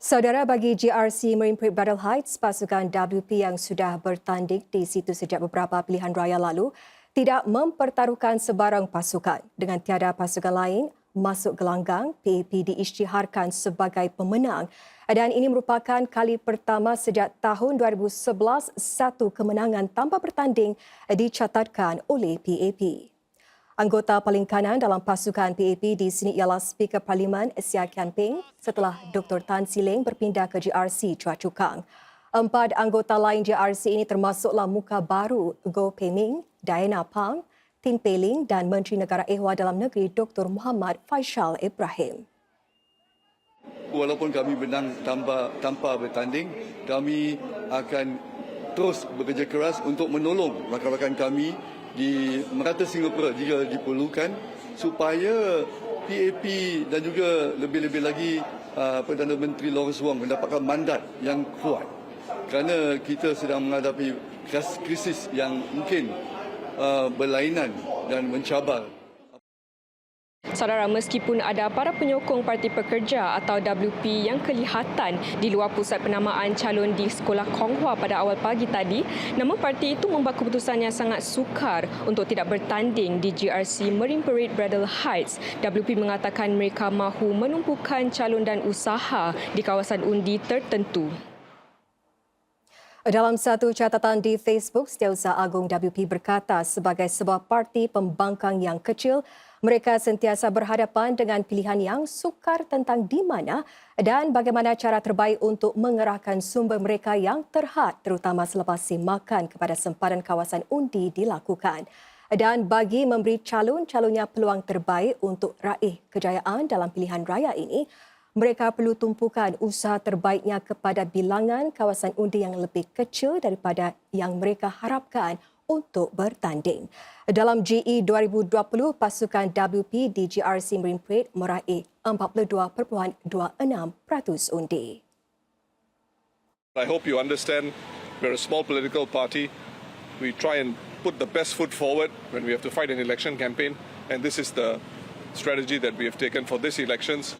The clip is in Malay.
Saudara bagi GRC Marine Parade Battle Heights, pasukan WP yang sudah bertanding di situ sejak beberapa pilihan raya lalu tidak mempertaruhkan sebarang pasukan. Dengan tiada pasukan lain masuk gelanggang, PAP diisytiharkan sebagai pemenang dan ini merupakan kali pertama sejak tahun 2011 satu kemenangan tanpa bertanding dicatatkan oleh PAP. Anggota paling kanan dalam pasukan PAP di sini ialah Speaker Parlimen Sia Kian Peng setelah Dr. Tan Sileng berpindah ke GRC Chua Chu Kang. Empat anggota lain GRC ini termasuklah muka baru Goh Pei Ming, Diana Pang, Tin Pei Ling dan Menteri Negara Ehwal Dalam Negeri Dr. Muhammad Faisal Ibrahim. Walaupun kami menang tanpa, tanpa bertanding, kami akan terus bekerja keras untuk menolong rakan-rakan kami di merata Singapura jika diperlukan supaya PAP dan juga lebih-lebih lagi uh, Perdana Menteri Lawrence Wong mendapatkan mandat yang kuat kerana kita sedang menghadapi kris- krisis yang mungkin uh, berlainan dan mencabar. Saudara, meskipun ada para penyokong Parti Pekerja atau WP yang kelihatan di luar pusat penamaan calon di Sekolah Konghua pada awal pagi tadi, namun parti itu membuat keputusan yang sangat sukar untuk tidak bertanding di GRC Marine Parade Bradle Heights. WP mengatakan mereka mahu menumpukan calon dan usaha di kawasan undi tertentu. Dalam satu catatan di Facebook, Setiausaha Agung WP berkata sebagai sebuah parti pembangkang yang kecil, mereka sentiasa berhadapan dengan pilihan yang sukar tentang di mana dan bagaimana cara terbaik untuk mengerahkan sumber mereka yang terhad terutama selepas semakan kepada sempadan kawasan undi dilakukan. Dan bagi memberi calon-calonnya peluang terbaik untuk raih kejayaan dalam pilihan raya ini, mereka perlu tumpukan usaha terbaiknya kepada bilangan kawasan undi yang lebih kecil daripada yang mereka harapkan untuk bertanding. Dalam GE 2020, pasukan WP di GRC Marine Parade meraih 42.26% undi. I hope you understand we're a small political party. We try and put the best foot forward when we have to fight an election campaign, and this is the strategy that we have taken for this elections.